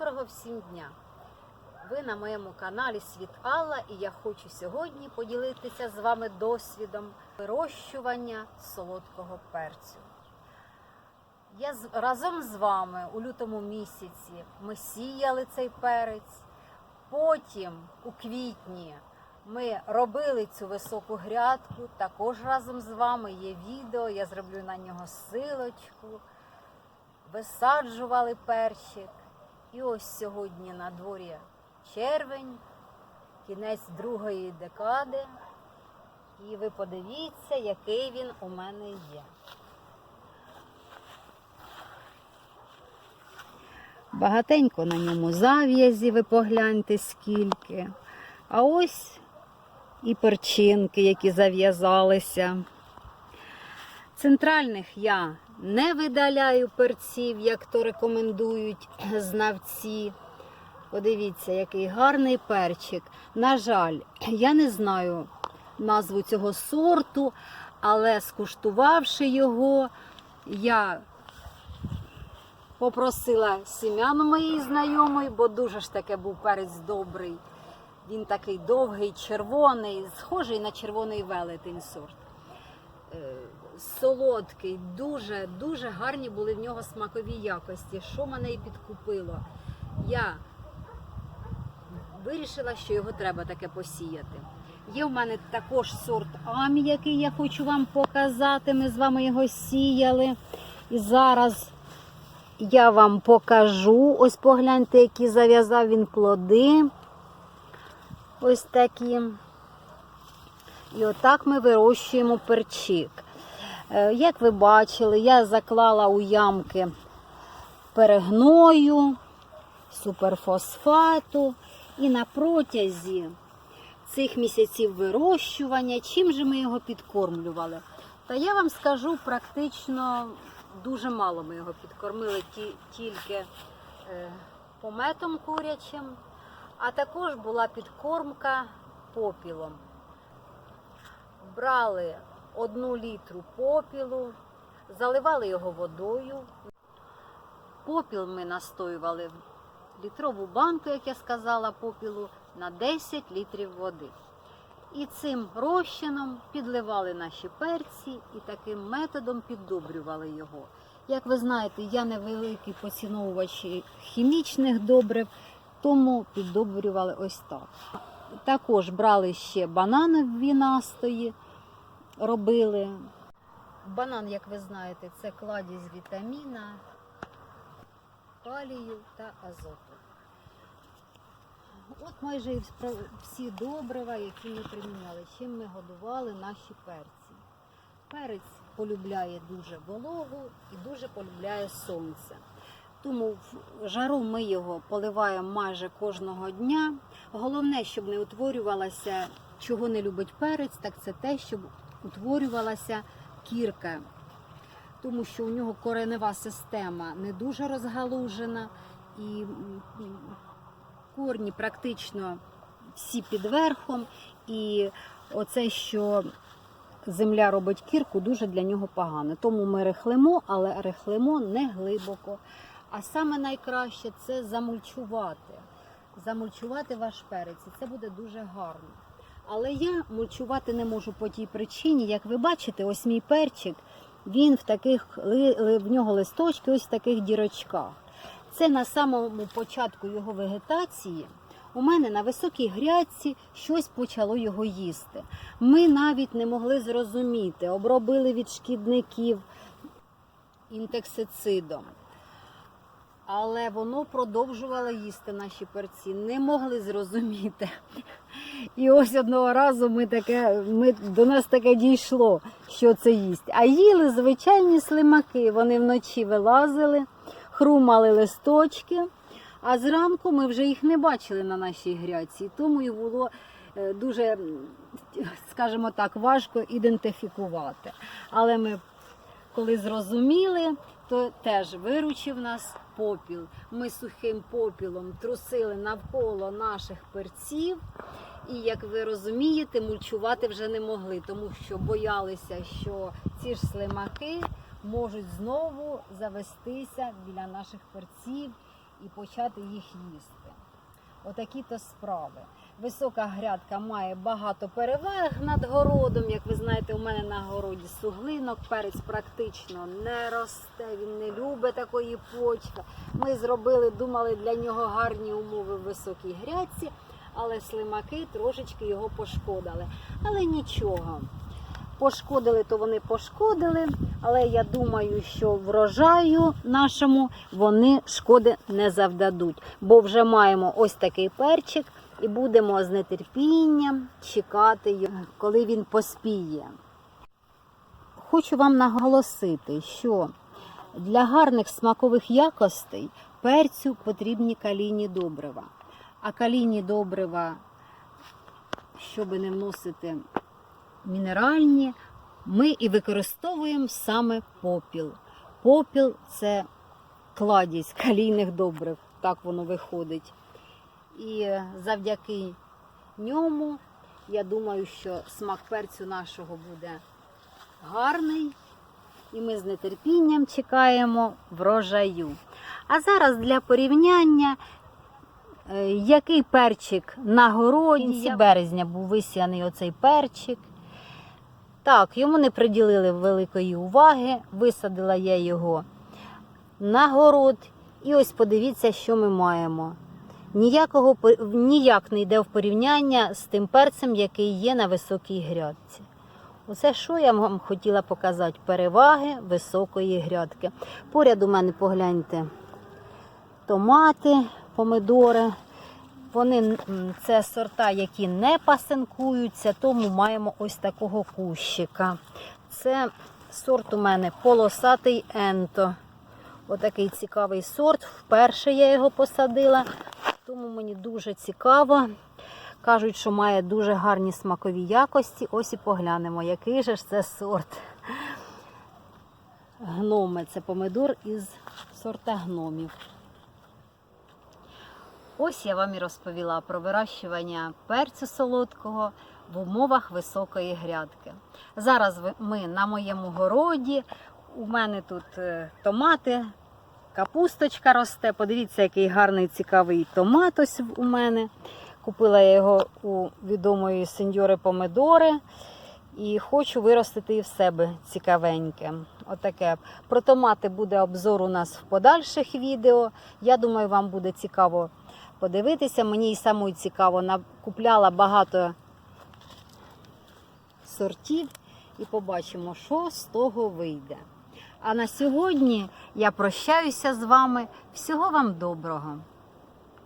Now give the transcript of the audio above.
Доброго всім дня! Ви на моєму каналі Світ Алла і я хочу сьогодні поділитися з вами досвідом вирощування солодкого перцю. Я разом з вами у лютому місяці ми сіяли цей перець. Потім у квітні ми робили цю високу грядку. Також разом з вами є відео, я зроблю на нього силочку. Висаджували перчик. І ось сьогодні на дворі червень, кінець другої декади. І ви подивіться, який він у мене є. Багатенько на ньому зав'язі, ви погляньте скільки. А ось і перчинки, які зав'язалися. Центральних я не видаляю перців, як то рекомендують знавці. Подивіться, який гарний перчик. На жаль, я не знаю назву цього сорту, але скуштувавши його, я попросила сім'яну моєї знайомої, бо дуже ж таки був перець добрий. Він такий довгий, червоний, схожий на червоний велетень сорт. Солодкий, дуже, дуже гарні були в нього смакові якості. Що мене і підкупило? Я вирішила, що його треба таке посіяти. Є в мене також сорт Амі, який я хочу вам показати. Ми з вами його сіяли. І зараз я вам покажу. Ось погляньте, які зав'язав він плоди. Ось такі. І отак ми вирощуємо перчик. Е, Як ви бачили, я заклала у ямки перегною, суперфосфату. І на протязі цих місяців вирощування, чим же ми його підкормлювали? Та я вам скажу, практично дуже мало ми його підкормили ті- тільки е, пометом курячим, а також була підкормка попілом. Брали одну літру попілу, заливали його водою. Попіл ми настоювали в літрову банку, як я сказала, попілу на 10 літрів води. І цим розчином підливали наші перці і таким методом піддобрювали його. Як ви знаєте, я не великий поціновувач хімічних добрив, тому піддобрювали ось так. Також брали ще бананові настої, робили. Банан, як ви знаєте, це кладізь вітаміна, калію та азоту. От майже всі добрива, які ми приміняли, чим ми годували наші перці. Перець полюбляє дуже вологу і дуже полюбляє сонце. Тому в жару ми його поливаємо майже кожного дня. Головне, щоб не утворювалася, чого не любить перець, так це те, щоб утворювалася кірка. Тому що у нього коренева система не дуже розгалужена і корні практично всі під верхом. І оце, що земля робить кірку, дуже для нього погано. Тому ми рихлимо, але рихлимо не глибоко. А саме найкраще це замульчувати. Замульчувати ваш перець, і це буде дуже гарно. Але я мульчувати не можу по тій причині, як ви бачите, ось мій перчик, він в таких в нього листочки, ось в таких дірочках. Це на самому початку його вегетації. У мене на високій грядці щось почало його їсти. Ми навіть не могли зрозуміти, обробили від шкідників інтексицидом. Але воно продовжувало їсти наші перці, не могли зрозуміти. І ось одного разу ми таке, ми, до нас таке дійшло, що це їсть. А їли звичайні слимаки. Вони вночі вилазили, хрумали листочки, а зранку ми вже їх не бачили на нашій грядці. І Тому і було е, дуже, скажімо так, важко ідентифікувати. Але ми коли зрозуміли, то теж виручив нас попіл. Ми сухим попілом трусили навколо наших перців. І як ви розумієте, мульчувати вже не могли, тому що боялися, що ці ж слимаки можуть знову завестися біля наших перців і почати їх їсти. Отакі то справи. Висока грядка має багато переваг над городом. Як ви знаєте, у мене на городі суглинок, перець практично не росте, він не любить такої почви. Ми зробили, думали для нього гарні умови в високій грядці, але слимаки трошечки його пошкодили. Але нічого. Пошкодили, то вони пошкодили, але я думаю, що врожаю нашому вони шкоди не завдадуть, бо вже маємо ось такий перчик і будемо з нетерпінням чекати, коли він поспіє. Хочу вам наголосити, що для гарних смакових якостей перцю потрібні калійні добрива. А калійні добрива, щоб не вносити мінеральні, ми і використовуємо саме попіл. Попіл це кладість калійних добрив, так воно виходить. І завдяки ньому, я думаю, що смак перцю нашого буде гарний. І ми з нетерпінням чекаємо врожаю. А зараз для порівняння, е, який перчик на городі. Березня був висяний оцей перчик. Так, йому не приділили великої уваги. Висадила я його на город. І ось подивіться, що ми маємо. Ніякого, ніяк не йде в порівняння з тим перцем, який є на високій грядці. Оце що я вам хотіла показати? Переваги високої грядки. Поряд у мене погляньте томати, помидори. Вони це сорта, які не пасинкуються, тому маємо ось такого кущика. Це сорт у мене полосатий енто. Отакий цікавий сорт. Вперше я його посадила, тому мені дуже цікаво. Кажуть, що має дуже гарні смакові якості. Ось і поглянемо, який же ж це сорт. Гноми це помидор із сорта гномів. Ось я вам і розповіла про вирощування перцю солодкого в умовах високої грядки. Зараз ми на моєму городі. У мене тут е, томати, капусточка росте. Подивіться, який гарний цікавий томат ось у мене. Купила я його у відомої сеньори помидори. І хочу виростити і в себе цікавеньке. Отаке. Про томати буде обзор у нас в подальших відео. Я думаю, вам буде цікаво подивитися. Мені і самою цікаво, купляла багато сортів і побачимо, що з того вийде. А на сьогодні я прощаюся з вами. Всього вам доброго!